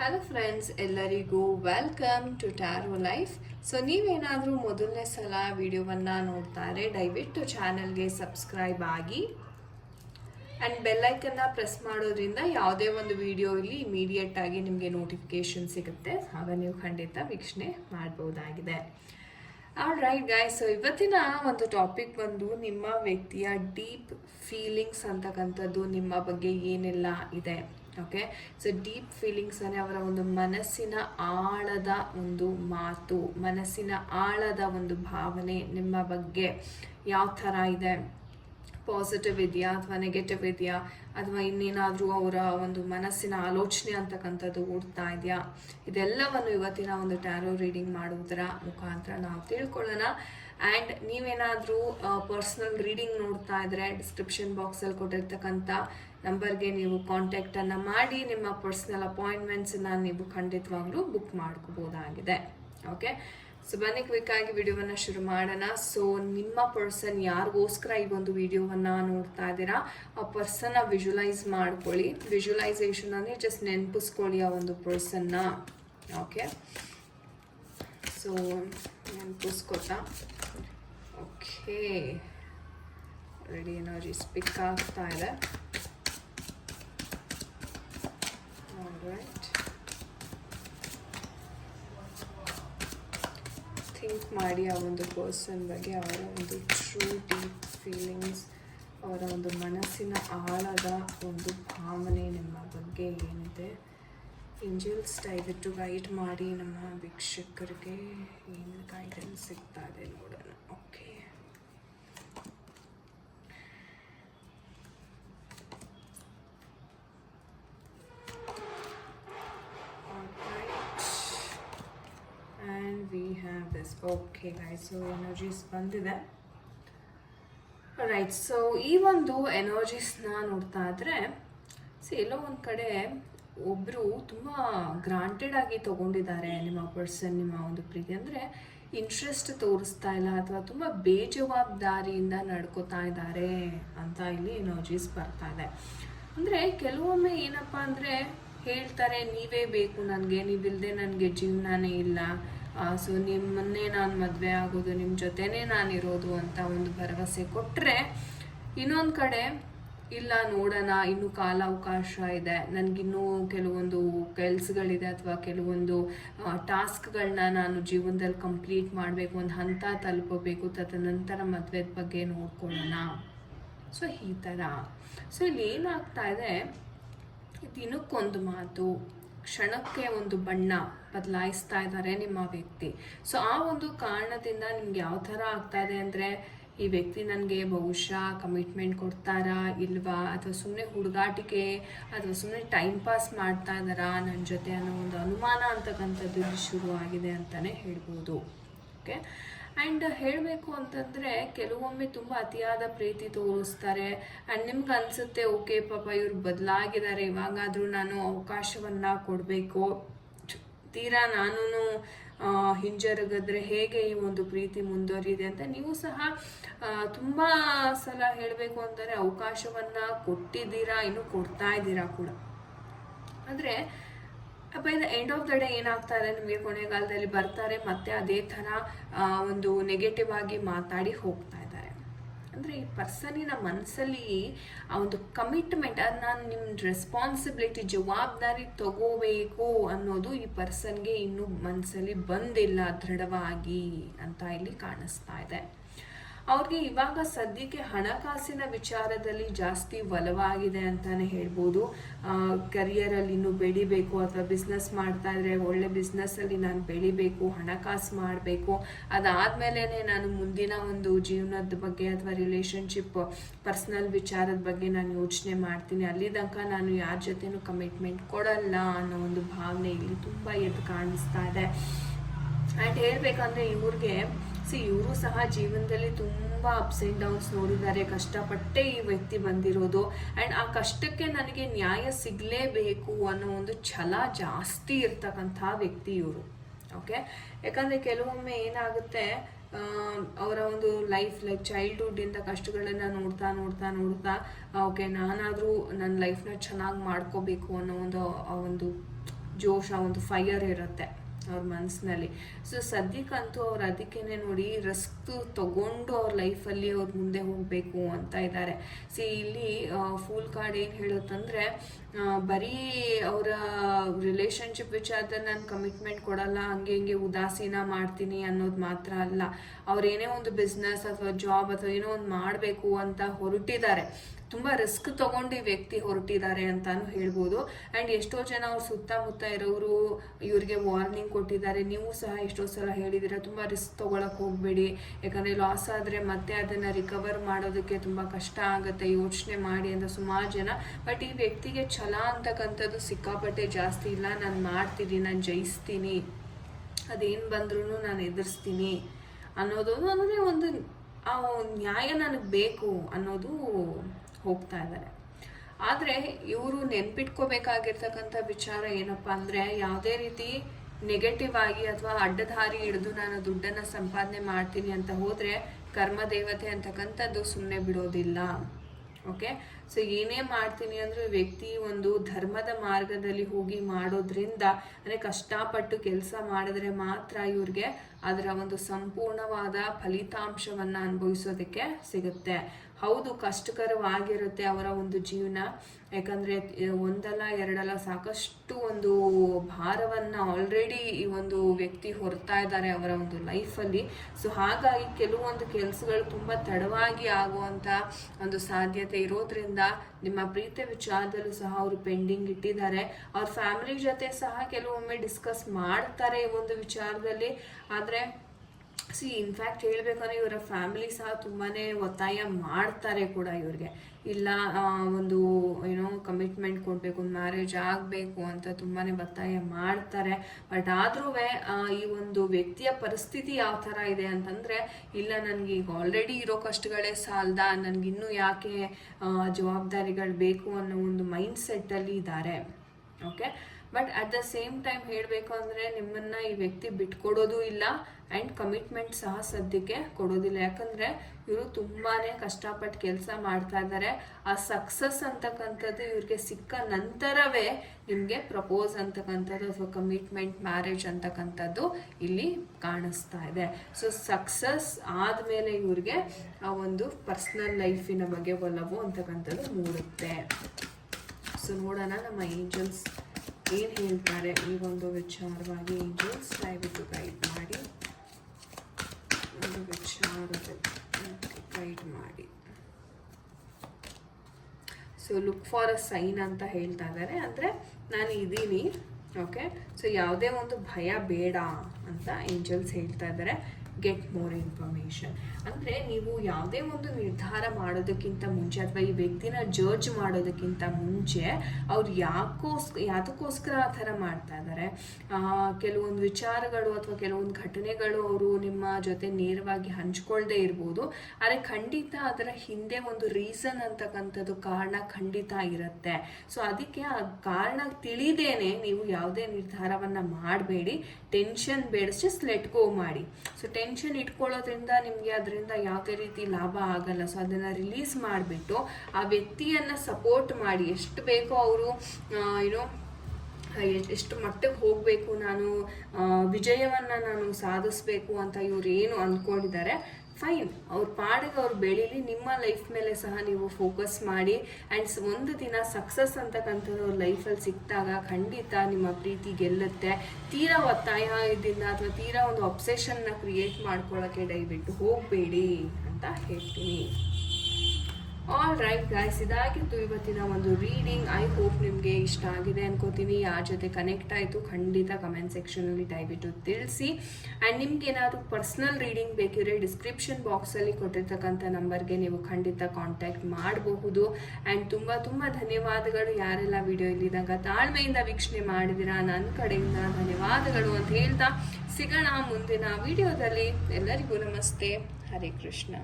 Hello friends ಎಲ್ಲರಿಗೂ welcome to tarot life so ನೀವೇನಾದರೂ ಮೊದಲನೇ ಸಲ ವಿಡಿಯೋವನ್ನು ನೋಡ್ತಾರೆ, ದಯವಿಟ್ಟು ಚಾನಲ್ಗೆ ಸಬ್ಸ್ಕ್ರೈಬ್ ಆಗಿ. ಆ್ಯಂಡ್ ಬೆಲ್ಲೈಕನ್ನ ಪ್ರೆಸ್ ಮಾಡೋದ್ರಿಂದ ಯಾವುದೇ ಒಂದು ವಿಡಿಯೋ ಇಲ್ಲಿ ಇಮಿಡಿಯೇಟ್ ಆಗಿ ನಿಮಗೆ ನೋಟಿಫಿಕೇಶನ್ ಸಿಗುತ್ತೆ. ಆಗ ನೀವು ಖಂಡಿತ ವೀಕ್ಷಣೆ ಮಾಡ್ಬೋದಾಗಿದೆ. ಆಲ್ ರೈಟ್ ಗಾಯ್ ಸೊ ಇವತ್ತಿನ ಒಂದು ಟಾಪಿಕ್ ಬಂದು ನಿಮ್ಮ ವ್ಯಕ್ತಿಯ ಡೀಪ್ ಫೀಲಿಂಗ್ಸ್ ಅಂತಕ್ಕಂಥದ್ದು ನಿಮ್ಮ ಬಗ್ಗೆ ಏನೆಲ್ಲ ಇದೆ? ಓಕೆ ಸೊ ಡೀಪ್ ಫೀಲಿಂಗ್ಸ್ ಅಂದರೆ ಅವರ ಒಂದು ಮನಸ್ಸಿನ ಆಳದ ಒಂದು ಮಾತು ಮನಸ್ಸಿನ ಆಳದ ಒಂದು ಭಾವನೆ ನಿಮ್ಮ ಬಗ್ಗೆ ಯಾವ ಥರ ಇದೆ ಪಾಸಿಟಿವ್ ಇದೆಯಾ ಅಥವಾ ನೆಗೆಟಿವ್ ಇದೆಯಾ ಅಥವಾ ಇನ್ನೇನಾದರೂ ಅವರ ಒಂದು ಮನಸ್ಸಿನ ಆಲೋಚನೆ ಅಂತಕ್ಕಂಥದ್ದು ಓಡ್ತಾ ಇದೆಯಾ ಇದೆಲ್ಲವನ್ನು ಇವತ್ತಿನ ಒಂದು ಟ್ಯಾರೋ ರೀಡಿಂಗ್ ಮಾಡುವುದರ ಮುಖಾಂತರ ನಾವು ತಿಳ್ಕೊಳ್ಳೋಣ ಆ್ಯಂಡ್ ನೀವೇನಾದರೂ ಪರ್ಸ್ನಲ್ ರೀಡಿಂಗ್ ನೋಡ್ತಾ ಇದ್ರೆ ಡಿಸ್ಕ್ರಿಪ್ಷನ್ ಬಾಕ್ಸಲ್ಲಿ ಕೊಟ್ಟಿರ್ತಕ್ಕಂಥ ನಂಬರ್ಗೆ ನೀವು ಕಾಂಟ್ಯಾಕ್ಟನ್ನು ಮಾಡಿ, ನಿಮ್ಮ ಪರ್ಸ್ನಲ್ ಅಪಾಯಿಂಟ್ಮೆಂಟ್ಸನ್ನು ನೀವು ಖಂಡಿತವಾಗ್ಲೂ ಬುಕ್ ಮಾಡ್ಕೋಬೋದಾಗಿದೆ. ಓಕೆ ಸೊ ಬನ್ನಿ ಕ್ವಿಕ್ ಆಗಿ ವಿಡಿಯೋವನ್ನ ಶುರು ಮಾಡೋಣ. ಸೊ ನಿಮ್ಮ ಪರ್ಸನ್ ಯಾರಿಗೋಸ್ಕರ ಈ ಒಂದು ವಿಡಿಯೋವನ್ನ ನೋಡ್ತಾ ಇದ್ದೀರಾ, ಆ ಪರ್ಸನ್ನ ವಿಜುವಲೈಸ್ ಮಾಡ್ಕೊಳ್ಳಿ. ವಿಜುವಲೈಸೇಷನ್ ಅಂದರೆ ಜಸ್ಟ್ ನೆನಪಿಸ್ಕೊಳ್ಳಿ ಆ ಒಂದು ಪರ್ಸನ್ನ ಓಕೆ ಸೊ ನೆನಪಿಸ್ಕೊತಾ. ಓಕೆ ರೆಡಿ ಎನರ್ಜಿ ಪಿಕ್ ಆಗ್ತಾ ಇದೆ ಥಿಂಕ್ ಮಾಡಿ ಆ ಒಂದು ಪರ್ಸನ್ ಬಗ್ಗೆ ಅವರ ಒಂದು ಟ್ರೂ ಡೀಪ್ ಫೀಲಿಂಗ್ಸ್ ಅವರ ಒಂದು ಮನಸ್ಸಿನ ಆಳದ ಒಂದು ಭಾವನೆ ನಿಮ್ಮ ಬಗ್ಗೆ ಏನಿದೆ. ಇಂಜಲ್ಸ್ ದಯವಿಟ್ಟು ಗೈಡ್ ಮಾಡಿ ನಮ್ಮ ವೀಕ್ಷಕರಿಗೆ ಏನು ಗೈಡೆನ್ಸ್ ಸಿಗ್ತಾ ಇದೆ ನೋಡೋಣ okay and we have this okay guys so energies ಬಂದಿದೆ. ರೈಟ್ ಸೊ ಈ ಒಂದು ಎನರ್ಜೀಸ್ನ ನೋಡ್ತಾ ಇದ್ರೆ ಸೊ ಎಲ್ಲೋ ಒಂದು ಕಡೆ ಒಬ್ಬರು ತುಂಬ ಗ್ರಾಂಟೆಡ್ ಆಗಿ ತೊಗೊಂಡಿದ್ದಾರೆ ನಿಮ್ಮ ಪರ್ಸನ್ ನಿಮ್ಮ ಒಂದು ಪ್ರೀತಿ ಅಂದರೆ ಇಂಟ್ರೆಸ್ಟ್ ತೋರಿಸ್ತಾ ಇಲ್ಲ ಅಥವಾ ತುಂಬ ಬೇಜವಾಬ್ದಾರಿಯಿಂದ ನಡ್ಕೋತಾ ಇದ್ದಾರೆ ಅಂತ ಇಲ್ಲಿ ಎನರ್ಜೀಸ್ ಬರ್ತಾ ಇದೆ. ಅಂದರೆ ಕೆಲವೊಮ್ಮೆ ಏನಪ್ಪ ಅಂದರೆ ಹೇಳ್ತಾರೆ, ನೀವೇ ಬೇಕು ನನಗೆ ನೀವಿಲ್ಲದೆ ನನಗೆ ಜೀವನನೇ ಇಲ್ಲ. ಸೊ ನಿಮ್ಮನ್ನೇ ನಾನು ಮದುವೆ ಆಗೋದು ನಿಮ್ಮ ಜೊತೆನೇ ನಾನು ಇರೋದು ಅಂತ ಒಂದು ಭರವಸೆ ಕೊಟ್ಟರೆ ಇನ್ನೊಂದು ಕಡೆ, ಇಲ್ಲ ನೋಡೋಣ, ಇನ್ನೂ ಕಾಲಾವಕಾಶ ಇದೆ. ನನಗಿನ್ನೂ ಕೆಲವೊಂದು ಕೆಲಸಗಳಿದೆ ಅಥವಾ ಕೆಲವೊಂದು ಟಾಸ್ಕ್ಗಳನ್ನ ನಾನು ಜೀವನದಲ್ಲಿ ಕಂಪ್ಲೀಟ್ ಮಾಡಬೇಕು, ಒಂದು ಹಂತ ತಲುಪಬೇಕು, ತದನಂತರ ಮದುವೆ ಬಗ್ಗೆ ನೋಡ್ಕೊಳ್ಳೋಣ. ಸೊ ಈ ಥರ. ಸೊ ಇಲ್ಲಿ ಏನಾಗ್ತಾ ಇದೆ? ದಿನಕ್ಕೊಂದು ಮಾತು. ಕ್ಷಣಕ್ಕೆ ಒಂದು ಬಣ್ಣ ಬದಲಾಯಿಸ್ತಾ ಇದ್ದಾರೆ ನಿಮ್ಮ ವ್ಯಕ್ತಿ. ಸೊ ಆ ಒಂದು ಕಾರಣದಿಂದ ನಿಮ್ಗೆ ಯಾವ ಥರ ಆಗ್ತಾ ಇದೆ ಅಂದರೆ, ಈ ವ್ಯಕ್ತಿ ನನಗೆ ಬಹುಶಃ ಕಮಿಟ್ಮೆಂಟ್ ಕೊಡ್ತಾರಾ ಇಲ್ವಾ? ಅಥವಾ ಸುಮ್ಮನೆ ಹುಡುಗಾಟಿಕೆ, ಅಥವಾ ಸುಮ್ಮನೆ ಟೈಮ್ ಪಾಸ್ ಮಾಡ್ತಾ ಇದ್ದಾರಾ ನನ್ನ ಜೊತೆ ಅನ್ನೋ ಒಂದು ಅನುಮಾನ ಅಂತಕ್ಕಂಥದ್ದು ಶುರು ಆಗಿದೆ ಅಂತಲೇ ಹೇಳ್ಬೋದು. ಓಕೆ? ಆ್ಯಂಡ್ ಹೇಳಬೇಕು ಅಂತಂದರೆ ಕೆಲವೊಮ್ಮೆ ತುಂಬ ಅತಿಯಾದ ಪ್ರೀತಿ ತೋರಿಸ್ತಾರೆ. ಆ್ಯಂಡ್ ನಿಮ್ಗೆ ಅನಿಸುತ್ತೆ, ಓಕೆ ಪಾಪ ಇವ್ರು ಬದಲಾಗಿದ್ದಾರೆ ಇವಾಗಾದರೂ ನಾನು ಅವಕಾಶವನ್ನು ಕೊಡಬೇಕು. ತೀರಾ ನಾನು ಹಿಂಜರುಗಿದ್ರೆ ಹೇಗೆ ಈ ಒಂದು ಪ್ರೀತಿ ಮುಂದುವರಿದೆ ಅಂತ ನೀವು ಸಹ ತುಂಬ ಸಲ ಹೇಳಬೇಕು ಅಂತಂದರೆ ಅವಕಾಶವನ್ನು ಕೊಟ್ಟಿದ್ದೀರಾ, ಇನ್ನು ಕೊಡ್ತಾ ಇದ್ದೀರಾ ಕೂಡ. ಆದರೆ by the end of the day ಏನಾಗ್ತಾ ಇದೆ ನಿಮಗೆ ಕೊನೆಗಾಲದಲ್ಲಿ ಬರ್ತಾರೆ, ಮತ್ತೆ ಅದೇ ಥರ ಒಂದು ನೆಗೆಟಿವ್ ಆಗಿ ಮಾತಾಡಿ ಹೋಗ್ತಾ ಇದ್ದಾರೆ. ಅಂದರೆ ಈ ಪರ್ಸನಿನ ಮನಸ್ಸಲ್ಲಿ ಆ ಒಂದು ಕಮಿಟ್ಮೆಂಟ್ ಅದು ನಾನು ನಿಮ್ಮ ರೆಸ್ಪಾನ್ಸಿಬಿಲಿಟಿ ಜವಾಬ್ದಾರಿ ತಗೋಬೇಕು ಅನ್ನೋದು ಈ ಪರ್ಸನ್ಗೆ ಇನ್ನೂ ಮನಸ್ಸಲ್ಲಿ ಬಂದಿಲ್ಲ, ದೃಢವಾಗಿ ಅಂತ ಇಲ್ಲಿ ಕಾಣಿಸ್ತಾ ಇದೆ. ಅವ್ರಿಗೆ ಇವಾಗ ಸದ್ಯಕ್ಕೆ ಹಣಕಾಸಿನ ವಿಚಾರದಲ್ಲಿ ಜಾಸ್ತಿ ಒಲವಾಗಿದೆ ಅಂತಾನೆ ಹೇಳ್ಬೋದು. ಕರಿಯರಲ್ಲಿ ಇನ್ನೂ ಬೆಳಿಬೇಕು ಅಥವಾ ಬಿಸ್ನೆಸ್ ಮಾಡ್ತಾ ಇದ್ರೆ ಒಳ್ಳೆ ಬಿಸ್ನೆಸ್ಸಲ್ಲಿ ನಾನು ಬೆಳಿಬೇಕು, ಹಣಕಾಸು ಮಾಡಬೇಕು. ಅದಾದಮೇಲೆ ನಾನು ಮುಂದಿನ ಒಂದು ಜೀವನದ ಬಗ್ಗೆ ಅಥವಾ ರಿಲೇಶನ್ಶಿಪ್ ಪರ್ಸ್ನಲ್ ವಿಚಾರದ ಬಗ್ಗೆ ನಾನು ಯೋಚನೆ ಮಾಡ್ತೀನಿ. ಅಲ್ಲಿ ತನಕ ನಾನು ಯಾರ ಜೊತೆನೂ ಕಮಿಟ್ಮೆಂಟ್ ಕೊಡಲ್ಲ ಅನ್ನೋ ಒಂದು ಭಾವನೆ ಇಲ್ಲಿ ತುಂಬ ಎದ್ದು ಕಾಣಿಸ್ತಾ ಇದೆ. ಆ್ಯಂಡ್ ಹೇಳ್ಬೇಕಂದ್ರೆ ಇವ್ರಿಗೆ ಸಿ, ಇವರು ಸಹ ಜೀವನದಲ್ಲಿ ತುಂಬ ಅಪ್ಸ್ ಆ್ಯಂಡ್ ಡೌನ್ಸ್ ನೋಡಿದ್ದಾರೆ. ಕಷ್ಟಪಟ್ಟೆ ಈ ವ್ಯಕ್ತಿ ಬಂದಿರೋದು. ಆ್ಯಂಡ್ ಆ ಕಷ್ಟಕ್ಕೆ ನನಗೆ ನ್ಯಾಯ ಸಿಗಲೇಬೇಕು ಅನ್ನೋ ಒಂದು ಛಲ ಜಾಸ್ತಿ ಇರ್ತಕ್ಕಂಥ ವ್ಯಕ್ತಿ ಇವರು. ಓಕೆ ಯಾಕಂದರೆ ಕೆಲವೊಮ್ಮೆ ಏನಾಗುತ್ತೆ ಅವರ ಒಂದು ಲೈಫ್ ಲೈಕ್ ಚೈಲ್ಡ್ಹುಡ್ಡಿಂದ ಕಷ್ಟಗಳನ್ನು ನೋಡ್ತಾ ನೋಡ್ತಾ ನೋಡ್ತಾ ಓಕೆ ನಾನಾದರೂ ನನ್ನ ಲೈಫ್ನ ಚೆನ್ನಾಗಿ ಮಾಡ್ಕೋಬೇಕು ಅನ್ನೋ ಒಂದು, ಆ ಒಂದು ಜೋಶ ಒಂದು ಫೈಯರ್ ಇರುತ್ತೆ. ಅವ್ರ ಮನಸ್ಸಿನಲ್ಲಿ ಸೊ ಸದ್ಯಕ್ಕಂತೂ ಅವ್ರು ಅದಕ್ಕೇನೆ ನೋಡಿ ರಸ್ಕ್ ತಗೊಂಡು ಅವ್ರ ಲೈಫಲ್ಲಿ ಅವ್ರು ಮುಂದೆ ಹೋಗಬೇಕು ಅಂತ ಇದ್ದಾರೆ. ಸಿ ಇಲ್ಲಿ ಫೂಲ್ ಕಾರ್ಡ್ ಏನು ಹೇಳುತ್ತಂದ್ರೆ ಬರೀ ಅವರ ರಿಲೇಶನ್ಶಿಪ್ ವಿಚಾರದಲ್ಲಿ ನಾನು ಕಮಿಟ್ಮೆಂಟ್ ಕೊಡಲ್ಲ, ಹಂಗೆ ಹಿಂಗೆ ಉದಾಸೀನ ಮಾಡ್ತೀನಿ ಅನ್ನೋದು ಮಾತ್ರ ಅಲ್ಲ. ಅವ್ರು ಏನೇ ಒಂದು ಬಿಸ್ನೆಸ್ ಅಥವಾ ಜಾಬ್ ಅಥವಾ ಏನೋ ಒಂದು ಮಾಡಬೇಕು ಅಂತ ಹೊರಟಿದ್ದಾರೆ. ತುಂಬ ರಿಸ್ಕ್ ತಗೊಂಡು ಈ ವ್ಯಕ್ತಿ ಹೊರಟಿದ್ದಾರೆ ಅಂತಾನು ಹೇಳ್ಬೋದು. ಆ್ಯಂಡ್ ಎಷ್ಟೋ ಜನ ಅವ್ರ ಸುತ್ತಮುತ್ತ ಇರೋರು ಇವ್ರಿಗೆ ವಾರ್ನಿಂಗ್ ಕೊಟ್ಟಿದ್ದಾರೆ. ನೀವು ಸಹ ಎಷ್ಟೋ ಸಲ ಹೇಳಿದ್ದೀರಾ, ತುಂಬ ರಿಸ್ಕ್ ತೊಗೊಳಕ್ಕೆ ಹೋಗಬೇಡಿ. ಯಾಕಂದರೆ ಲಾಸ್ ಆದರೆ ಮತ್ತೆ ಅದನ್ನು ರಿಕವರ್ ಮಾಡೋದಕ್ಕೆ ತುಂಬ ಕಷ್ಟ ಆಗುತ್ತೆ. ಯೋಚನೆ ಮಾಡಿ ಅಂತ ಸುಮಾರು ಜನ. ಬಟ್ ಈ ವ್ಯಕ್ತಿಗೆ ಛಲ ಅಂತಕ್ಕಂಥದ್ದು ಸಿಕ್ಕಾಪಟ್ಟೆ ಜಾಸ್ತಿ ಇಲ್ಲ. ನಾನು ಮಾಡ್ತೀನಿ, ನಾನು ಜಯಿಸ್ತೀನಿ. ಅದೇನು ಬಂದ್ರೂ ನಾನು ಎದುರಿಸ್ತೀನಿ ಅನ್ನೋದು ಅಂದರೆ ಒಂದು, ಆ ನ್ಯಾಯ ನನಗೆ ಬೇಕು ಅನ್ನೋದು ಹೋಗ್ತಾ ಇದ್ದಾರೆ. ಆದರೆ ಇವರು ನೆನ್ಪಿಟ್ಕೋಬೇಕಾಗಿರ್ತಕ್ಕಂಥ ವಿಚಾರ ಏನಪ್ಪ ಅಂದರೆ ಯಾವುದೇ ರೀತಿ ನೆಗೆಟಿವ್ ಆಗಿ ಅಥವಾ ಅಡ್ಡದಾರಿ ಹಿಡಿದು ನಾನು ದುಡ್ಡನ್ನು ಸಂಪಾದನೆ ಮಾಡ್ತೀನಿ ಅಂತ ಹೋದರೆ ಕರ್ಮ ದೇವತೆ ಅಂತಕ್ಕಂಥದ್ದು ಸುಮ್ಮನೆ ಬಿಡೋದಿಲ್ಲ. ಓಕೆ ಸೊ ಏನೇ ಮಾಡ್ತೀನಿ ಅಂದ್ರೆ ವ್ಯಕ್ತಿ ಒಂದು ಧರ್ಮದ ಮಾರ್ಗದಲ್ಲಿ ಹೋಗಿ ಮಾಡೋದ್ರಿಂದ, ಅಂದರೆ ಕಷ್ಟಪಟ್ಟು ಕೆಲಸ ಮಾಡಿದ್ರೆ ಮಾತ್ರ ಇವ್ರಿಗೆ ಅದರ ಒಂದು ಸಂಪೂರ್ಣವಾದ ಫಲಿತಾಂಶವನ್ನು ಅನುಭವಿಸೋದಕ್ಕೆ ಸಿಗುತ್ತೆ. ಹೌದು, ಕಷ್ಟಕರವಾಗಿರುತ್ತೆ ಅವರ ಒಂದು ಜೀವನ. ಯಾಕಂದರೆ, ಒಂದಲ್ಲ ಎರಡಲ್ಲ ಸಾಕಷ್ಟು ಒಂದು ಭಾರವನ್ನು ಆಲ್ರೆಡಿ ಈ ಒಂದು ವ್ಯಕ್ತಿ ಹೊರ್ತಾ ಇದ್ದಾರೆ ಅವರ ಒಂದು ಲೈಫಲ್ಲಿ ಸೊ ಹಾಗಾಗಿ ಕೆಲವೊಂದು ಕೆಲಸಗಳು ತುಂಬ ತಡವಾಗಿ ಆಗುವಂಥ ಒಂದು ಸಾಧ್ಯತೆ ಇರೋದ್ರಿಂದ ನಿಮ್ಮ ಪ್ರೀತಿ ವಿಚಾರದಲ್ಲೂ ಸಹ ಅವರು ಪೆಂಡಿಂಗ್ ಇಟ್ಟಿದ್ದಾರೆ. ಅವ್ರ ಫ್ಯಾಮಿಲಿ ಜೊತೆ ಸಹ ಕೆಲವೊಮ್ಮೆ ಡಿಸ್ಕಸ್ ಮಾಡ್ತಾರೆ ಈ ಒಂದು ವಿಚಾರದಲ್ಲಿ. ಆದರೆ ಸಿ ಇನ್ಫ್ಯಾಕ್ಟ್ ಹೇಳಬೇಕಂದ್ರೆ ಇವರ ಫ್ಯಾಮಿಲಿ ಸಹ ತುಂಬಾ ಒತ್ತಾಯ ಮಾಡ್ತಾರೆ ಕೂಡ ಇವ್ರಿಗೆ. ಇಲ್ಲ ಒಂದು ಏನೋ ಕಮಿಟ್ಮೆಂಟ್ ಕೊಡಬೇಕು ಮ್ಯಾರೇಜ್ ಆಗಬೇಕು ಅಂತ ತುಂಬಾ ಒತ್ತಾಯ ಮಾಡ್ತಾರೆ. ಬಟ್ ಆದ್ರೂ ಈ ಒಂದು ವ್ಯಕ್ತಿಯ ಪರಿಸ್ಥಿತಿ ಯಾವ ಥರ ಇದೆ ಅಂತಂದರೆ, ಇಲ್ಲ, ನನಗೆ ಈಗ ಆಲ್ರೆಡಿ ಇರೋ ಕಷ್ಟಗಳೇ ಸಾಲ್ದ ನನಗಿನ್ನೂ ಯಾಕೆ ಜವಾಬ್ದಾರಿಗಳು ಬೇಕು ಅನ್ನೋ ಒಂದು ಮೈಂಡ್ ಸೆಟ್ಟಲ್ಲಿ ಇದ್ದಾರೆ. Okay? But at the same time ಹೇಳಬೇಕು ಅಂದರೆ ನಿಮ್ಮನ್ನು ಈ ವ್ಯಕ್ತಿ ಬಿಟ್ಕೊಡೋದು ಇಲ್ಲ ಆ್ಯಂಡ್ ಕಮಿಟ್ಮೆಂಟ್ ಸಹ ಸದ್ಯಕ್ಕೆ ಕೊಡೋದಿಲ್ಲ. ಯಾಕಂದರೆ ಇವರು ತುಂಬಾ ಕಷ್ಟಪಟ್ಟು ಕೆಲಸ ಮಾಡ್ತಾ ಇದ್ದಾರೆ ಆ ಸಕ್ಸಸ್ ಅಂತಕ್ಕಂಥದ್ದು ಇವ್ರಿಗೆ ಸಿಕ್ಕ ನಂತರವೇ ನಿಮಗೆ ಪ್ರಪೋಸ್ ಅಂತಕ್ಕಂಥದ್ದು ಅಥವಾ ಕಮಿಟ್ಮೆಂಟ್ ಮ್ಯಾರೇಜ್ ಅಂತಕ್ಕಂಥದ್ದು ಇಲ್ಲಿ ಕಾಣಿಸ್ತಾ ಇದೆ. ಸೊ ಸಕ್ಸಸ್ ಆದಮೇಲೆ ಇವ್ರಿಗೆ ಆ ಒಂದು ಪರ್ಸ್ನಲ್ ಲೈಫಿನ ಬಗ್ಗೆ ಒಲವು ಅಂತಕ್ಕಂಥದ್ದು ಮೂಡುತ್ತೆ. ಸೊ ನೋಡೋಣ, ನಮ್ಮ ಏಂಜಲ್ಸ್ ಏನು ಹೇಳ್ತಾರೆ ಈ ಒಂದು ವಿಚಾರವಾಗಿ. ಏಂಜಲ್ಸ್, ದಯವಿಟ್ಟು ಗೈಡ್ ಮಾಡಿ. ಒಂದು ವಿಚಾರದಲ್ಲಿ ಗೈಡ್ ಮಾಡಿ. So look for a sign ಅಂತ ಹೇಳ್ತಾ ಇದ್ದಾರೆ. ಅಂದರೆ ನಾನು ಇದ್ದೀನಿ ಓಕೆ ಸೊ ಯಾವುದೇ ಒಂದು ಭಯ ಬೇಡ ಅಂತ ಏಂಜಲ್ಸ್ ಹೇಳ್ತಾ ಇದ್ದಾರೆ. ಗೆಟ್ ಮೋರ್ ಇನ್ಫಾರ್ಮೇಷನ್ ಅಂದರೆ ನೀವು ಯಾವುದೇ ಒಂದು ನಿರ್ಧಾರ ಮಾಡೋದಕ್ಕಿಂತ ಮುಂಚೆ ಅಥವಾ ಈ ವ್ಯಕ್ತಿನ ಜಡ್ಜ್ ಮಾಡೋದಕ್ಕಿಂತ ಮುಂಚೆ ಅವ್ರು ಯಾಕೋಸ್ ಯಾತಕ್ಕೋಸ್ಕರ ಆ ಥರ ಮಾಡ್ತಾ ಇದ್ದಾರೆ ಕೆಲವೊಂದು ವಿಚಾರಗಳು ಅಥವಾ ಕೆಲವೊಂದು ಘಟನೆಗಳು ಅವರು ನಿಮ್ಮ ಜೊತೆ ನೇರವಾಗಿ ಹಂಚ್ಕೊಳ್ದೇ ಇರ್ಬೋದು. ಆದರೆ ಖಂಡಿತ ಅದರ ಹಿಂದೆ ಒಂದು ರೀಸನ್ ಅಂತಕ್ಕಂಥದ್ದು ಕಾರಣ ಖಂಡಿತ ಇರುತ್ತೆ. ಸೊ ಅದಕ್ಕೆ ಆ ಕಾರಣ ತಿಳಿದೇನೆ ನೀವು ಯಾವುದೇ ನಿರ್ಧಾರವನ್ನು ಮಾಡಬೇಡಿ. ಟೆನ್ಷನ್ ಬೇಡ ಜಸ್ಟ್ ಲೆಟ್ ಗೋ ಮಾಡಿ. ಸೊ ಟೆನ್ಷನ್ ಇಟ್ಕೊಳ್ಳೋದ್ರಿಂದ ನಿಮಗೆ ಅದರಿಂದ ಯಾವುದೇ ರೀತಿ ಲಾಭ ಆಗಲ್ಲ. ಸೊ ಅದನ್ನು ರಿಲೀಸ್ ಮಾಡಿಬಿಟ್ಟು ಆ ವ್ಯಕ್ತಿಯನ್ನು ಸಪೋರ್ಟ್ ಮಾಡಿ. ಎಷ್ಟು ಬೇಕೋ ಅವರು ಏನೋ ಎಷ್ಟು ಮಟ್ಟಕ್ಕೆ ಹೋಗಬೇಕು ನಾನು ವಿಜಯವನ್ನ ನಾನು ಸಾಧಿಸ್ಬೇಕು ಅಂತ ಇವರು ಏನು ಅಂದ್ಕೊಂಡಿದ್ದಾರೆ ಫೈನ್ ಅವ್ರ ಪಾಡಿಗೆ ಅವ್ರು ಬೆಳೀಲಿ ನಿಮ್ಮ ಲೈಫ್ ಮೇಲೆ ಸಹ ನೀವು ಫೋಕಸ್ ಮಾಡಿ ಆ್ಯಂಡ್ ಒಂದು ದಿನ ಸಕ್ಸಸ್ ಅಂತಕ್ಕಂಥದ್ದು ಅವ್ರ ಲೈಫಲ್ಲಿ ಸಿಕ್ಕಿದಾಗ ಖಂಡಿತ ನಿಮ್ಮ ಪ್ರೀತಿ ಗೆಲ್ಲುತ್ತೆ. ತೀರಾ ಒತ್ತಾಯದಿಂದ ಅಥವಾ ತೀರಾ ಒಂದು ಅಬ್ಸೆಷನ್ನ ಕ್ರಿಯೇಟ್ ಮಾಡ್ಕೊಳ್ಳೋಕ್ಕೆ ದಯವಿಟ್ಟು ಹೋಗಬೇಡಿ ಅಂತ ಹೇಳ್ತೀನಿ. ಆಲ್ ರೈಟ್ ಗಾಯ್ಸ್ ಇದಾಗಿತ್ತು ಇವತ್ತಿನ ಒಂದು ರೀಡಿಂಗ್ ಐ ಹೋಪ್ ನಿಮಗೆ ಇಷ್ಟ ಆಗಿದೆ ಅನ್ಕೋತೀನಿ. ಯಾರ ಜೊತೆ ಕನೆಕ್ಟ್ ಆಯಿತು, ಖಂಡಿತ ಕಮೆಂಟ್ ಸೆಕ್ಷನಲ್ಲಿ ದಯವಿಟ್ಟು ತಿಳಿಸಿ. ಆ್ಯಂಡ್ ನಿಮ್ಗೆ ಏನಾದರೂ ಪರ್ಸ್ನಲ್ ರೀಡಿಂಗ್ ಬೇಕಿದ್ರೆ ಡಿಸ್ಕ್ರಿಪ್ಷನ್ ಬಾಕ್ಸಲ್ಲಿ ಕೊಟ್ಟಿರ್ತಕ್ಕಂಥ ನಂಬರ್ಗೆ ನೀವು ಖಂಡಿತ ಕಾಂಟ್ಯಾಕ್ಟ್ ಮಾಡಬಹುದು. ಆ್ಯಂಡ್ ತುಂಬ ತುಂಬ ಧನ್ಯವಾದಗಳು. ಯಾರೆಲ್ಲ ವಿಡಿಯೋ ಇಲ್ಲಿದಾಗ ತಾಳ್ಮೆಯಿಂದ ವೀಕ್ಷಣೆ ಮಾಡಿದಿರಾ ನನ್ನ ಕಡೆಯಿಂದ ಧನ್ಯವಾದಗಳು ಅಂತ ಹೇಳ್ತಾ ಸಿಗೋಣ ಮುಂದಿನ ವಿಡಿಯೋದಲ್ಲಿ ಎಲ್ಲರಿಗೂ ನಮಸ್ತೆ. ಹರೇ ಕೃಷ್ಣ.